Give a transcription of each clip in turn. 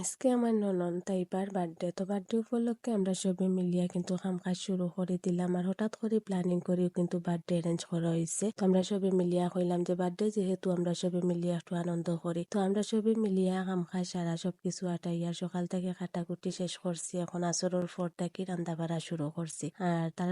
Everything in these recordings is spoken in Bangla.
আজকে আমার ননন তাইবার বার্থডে তো বার্থডে উপলক্ষে আমরা সবে মিলিয়া কিন্তু কাম কাজ শুরু করে দিলাম আর হঠাৎ করে প্ল্যানিং করেও কিন্তু বার্থডে অ্যারেঞ্জ করা হয়েছে। তো আমরা সবে মিলিয়া কইলাম যে বার্থডে যেহেতু আমরা সবে মিলিয়া একটু আনন্দ করি। তো আমরা সবে মিলিয়া কাম কাজ সারা সবকিছু আটাইয়া সকাল থেকে কাটাকুটি শেষ করছি। এখন আসরের পর থেকে রান্না বাড়া শুরু করছি। আর তার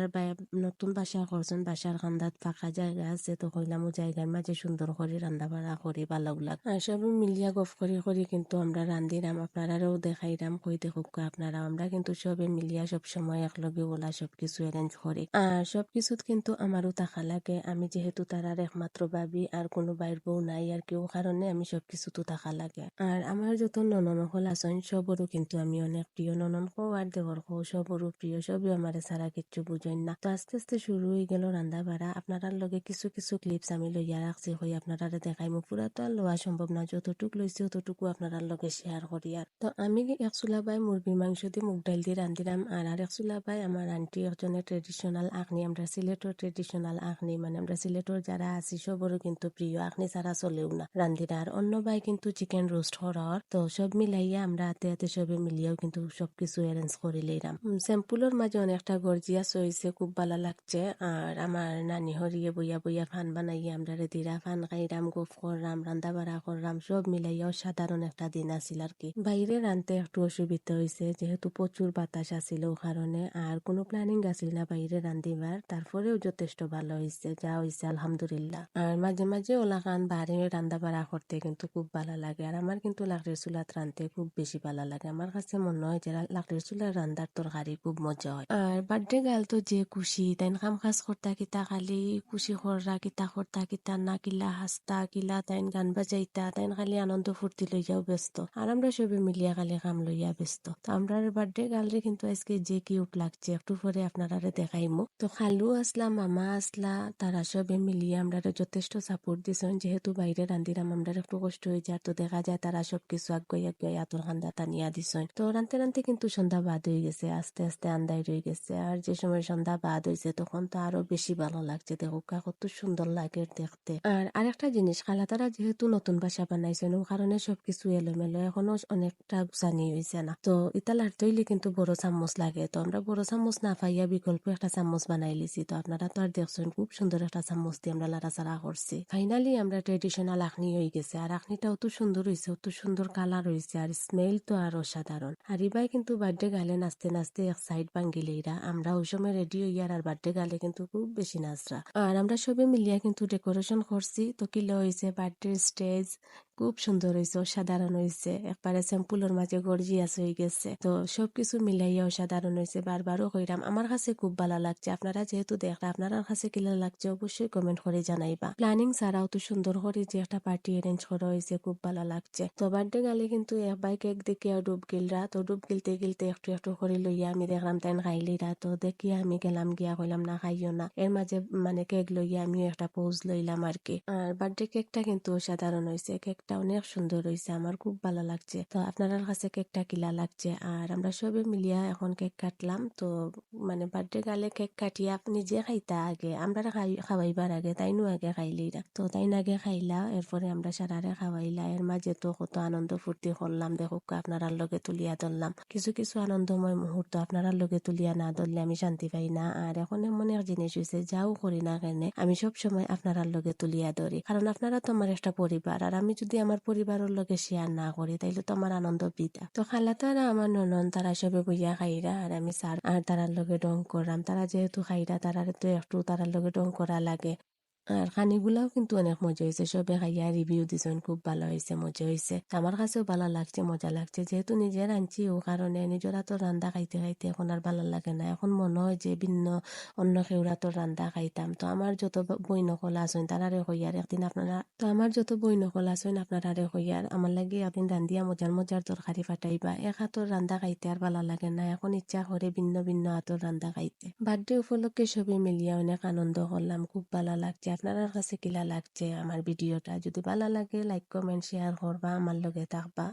নতুন বাসা করছেন, বাসার কান্দাত ফাঁকা জায়গা আছে, তো কইলাম ও জায়গার মাঝে সুন্দর করে রান্না বাড়া করি ভালো আর সবে মিলিয়া গফ করি করি কিন্তু আমরা রান্দিরাম আপনারাও দেখাইরাম, কই দেখুক আপনারা আমরা কিন্তু সবে মিলিয়া সব সময় একলগে ওলা সবকিছু অ্যারেঞ্জ করি। আর সবকিছুত কিন্তু আমারও টাকা লাগে। আমি যেহেতু তারার একমাত্র ভাবি, আর কোনো বাইর বউ নাই, আর কেউ কারণে আমি সবকিছু তো টাকা লাগে। আর আমার যত ননন হল আছেন, সবরও কিন্তু আমি অনেক প্রিয় ননন কো আর দেবর কো সবরও প্রিয় সবই আমার সারা কিচ্ছু বুঝেন না। তো আস্তে আস্তে শুরু হয়ে গেল রান্না বাড়া। আপনারার লগে কিছু কিছু ক্লিপস আমি লইয়া রাখছি, হই আপনারা দেখাই মো পুরা তো আর লওয়া সম্ভব না, যতটুক লইছি, ততটুকু আপনার লগে শেয়ার করি তো আমি এক চুলা বাই মুরগির মাংস দিয়ে মুগ ডাল দিয়ে রান্ধিলাম আর আর এক চুলা বাই আমার আন্টি একজনের ট্রেডিশনাল আখনি আমরা সিলেটর ট্রেডিশনাল আখনি মানে আমরা সিলেটর যারা আছি সবরও কিন্তু প্রিয় আখনি ছাড়া চলেও না রান্ধিরা আর অন্য বাই কিন্তু চিকেন রোস্ট হওয়ার তো সব মিলাইয়া আমরা হাতে হাতে সবে মিলিয়েও কিন্তু সবকিছু অ্যারেঞ্জ করে লইলাম স্যাম্পুলের মাঝে অনেকটা গর্জিয়াস হয়েছে খুব ভালো লাগছে। আর আমার নানি হরিয়ে বইয়া বইয়া ফান বানাইয়া আমরা দিরা ফান খাইরাম গোফ করলাম রান্দা বাড়া করলাম সব মিলাইয়াও সাধারণ একটা দিন আছিল আর কি। বাইরে রানতে একটু অসুবিধা হয়েছে যেহেতু প্রচুর বাতাস আছিল ও কারণে আর কোনো প্ল্যানিং আছিল না বাইরে রান্দিবার তারপরেও যথেষ্ট ভালো হয়েছে যা হয়েছে আলহামদুলিল্লাহ। আর মাঝে মাঝে ওলা খান বাড়ি রান্দা বাড়া করতে কিন্তু খুব ভালো লাগে। আর আমার কিন্তু লাকড়ির চুলাত রানতে খুব বেশি ভালো লাগে। আমার কাছে মনে হয় যে লাকড়ির চুলার রান্দার তরকারি খুব মজা হয়। আর বার্থডে গাল তো যে খুশি তাই কাম কাজ করতা কিতা খালি, খুশি কররা কিতা করতা কিতা, না কিলা হাসতা কিলা তাইন গান বাজাইতা তাইন খালি আনন্দ ফুর্তি লইয়াও ব্যস্ত। আর আমরা সবে মিলিয়া খালি কাম লইয়া ব্যস্ত। তো আমরা বার্থডে গালরে কিন্তু আজকে যে কিউট লাগছে, একটু পরে আপনারা দেখাইমু। তো খালু আসলা, মামা আসলা, তারা সবে মিলিয়ে আমরা যথেষ্ট সাপোর্ট দিছেন যেহেতু বাইরে রান্দিরাম আমরা একটু কষ্ট হয়ে যায়। তো দেখা যায় তারা সবকিছু আগুয়াই আগুয়াই আতর খান্দা টানিয়া দিছেন তো রানতে রানতে কিন্তু সন্ধ্যা বাদ হয়ে গেছে, আস্তে আস্তে আন্দাই রয়ে গেছে। আর যে সময় সন্ধ্যা বাদ হয়েছে, তখন তো আরও বেশি ভালো লাগছে। দেখো কত সুন্দর লাগে দেখতে। আর আরেকটা জিনিস খালা তারা যেহেতু নতুন বাসা বানাইছেন ও কারণে সবকিছু এলোমেলো। এখনও অনেকটা গুছানি হয়েছে না। তো ইতালার তৈলে কিন্তু বড় চামচ লাগে। তো আমরা বড় চামচ না পাইয়া বিকল্প একটা চামচ বানাই লিছি। তো আপনারা তো আর দেখছেন, খুব সুন্দর একটা চামচ দিয়ে আমরা লাড়াচাড়া করছি। ফাইনালি আমরা ট্রেডিশনাল আখনি হয়ে গেছে। আর আখনিটা অত সুন্দর হয়েছে অত সুন্দর কালার হয়েছে আর স্মেল তো আর অসাধারণ আর ইবাই কিন্তু বার্থডে গালে নাচতে নাচতে এক সাইড ভাঙ্গিলেইরা আমরা ওই সময় রেডি হইয়ার আর বার্থডে গালে কিন্তু খুব বেশি নাচরা। আর আমরা সবে মিলিয়া কিন্তু ডেকোরেশন করছি। তো কিলো হয়েছে বার্থডে স্টেজ খুব সুন্দর হয়েছে অসাধারণ হয়েছে একবারে স্যাম্পুলের মাঝে গর্জিয়াস হয়ে গেছে। তো সবকিছু মিলাইয়া অসাধারণ হয়েছে বারবারও কইরাম। আমার কাছে খুব ভালো লাগছে। আপনারা যেহেতু দেখরা আপনার কাছে কিলা লাগছে, অবশ্যই কমেন্ট করে জানাইবা। প্ল্যানিং ছাড়াও তো সুন্দর করে যে একটা পার্টি অ্যারেঞ্জ করা হয়েছে খুব ভালো লাগছে। তো বার্থডে গালে কিন্তু এক বাই কেক দেখিয়া ডুব গিলরা। তো ডুব গিলতে গিলতে একটু একটু করে লইয়া আমি দেখলাম তাই খাইলিরা। তো দেখিয়া আমি গেলাম, গিয়া কইলাম, না, খাইও না। এর মাঝে মানে কেক লইয়া আমিও একটা পোজ লইলাম আর কি আর বার্থডে কেকটা কিন্তু অসাধারণ হয়েছে কেকটা অনেক সুন্দর হয়েছে আমার খুব ভালো লাগছে। তো আপনার কাছে কেকটা কিলা লাগছে। আর আমরা সবে মিলিয়া এখন কেক কাটলাম। তো মানে বার্থডে গালে কেক কাটিয়ে আপনি যে খাইতা আগে, আমরা খাওয়াইবার আগে তাইনও আগে খাইলিরা তো তাইন আগে খাইলা, এরপরে আমরা সারারে খাওয়াইলা। এর মাঝে তো কত আনন্দ ফুর্তি করলাম। দেখো আপনার লগে তুলিয়া ধরলাম। কিছু কিছু আনন্দময় মুহূর্ত আপনার লগে তুলিয়া না ধরলে আমি শান্তি পাই না। আর এখন এমন এক জিনিস হয়েছে যাও করি না কেন, আমি সব সময় আপনার লগে তুলিয়া ধরি। কারণ আপনারা তো আমার একটা পরিবার। আর আমি যদি আমার পরিবারের লগে শেয়ার না করি, তাইলে তো আমার আনন্দ বৃথা। তো খালা তারা আমার ননন, তারা সবে বইয়া খাইরা, আর আমি সার আর তারার লগে ডং করলাম তারা যেহেতু খাইরা, তারা তো একটু তারার লগে ডং করা লাগে। আর খানিগুলাও কিন্তু অনেক মজা হয়েছে। সবে খাইয়া রিভিউ দিছেন, খুব ভালো হয়েছে, মজা হয়েছে। আমার কাছেও ভালো লাগছে, মজা লাগছে। যেহেতু নিজে রাঁধছি ও কারণে নিজেরা তো রান্দা খাইতে খাইতে এখন আর ভালো লাগে না। এখন মনে হয় যে ভিন্ন, অন্য কেউরা তো রান্দা খাইতাম। তো আমার যত বই নকল আছেন তারারে হইয়ার একদিন আপনারা তো আমার যত বই নকল আছেন আপনারারে হইয়ার আমার লাগে একদিন রান্দিয়া মজার মজার তরকারি ফাটাইবা। এক হাতর রান্দা খাইতে আর ভালো লাগে না। এখন ইচ্ছা করে ভিন্ন ভিন্ন হাতর রান্দা খাইতে। বার্থডে উপলক্ষে সবই মিলিয়া অনেক আনন্দ করলাম, খুব ভালো লাগছে। আপনার কাছে কিলা লাগছে? আমার ভিডিওটা যদি ভালো লাগে লাইক কমেন্ট শেয়ার করবা, আমার লগে থাকবা।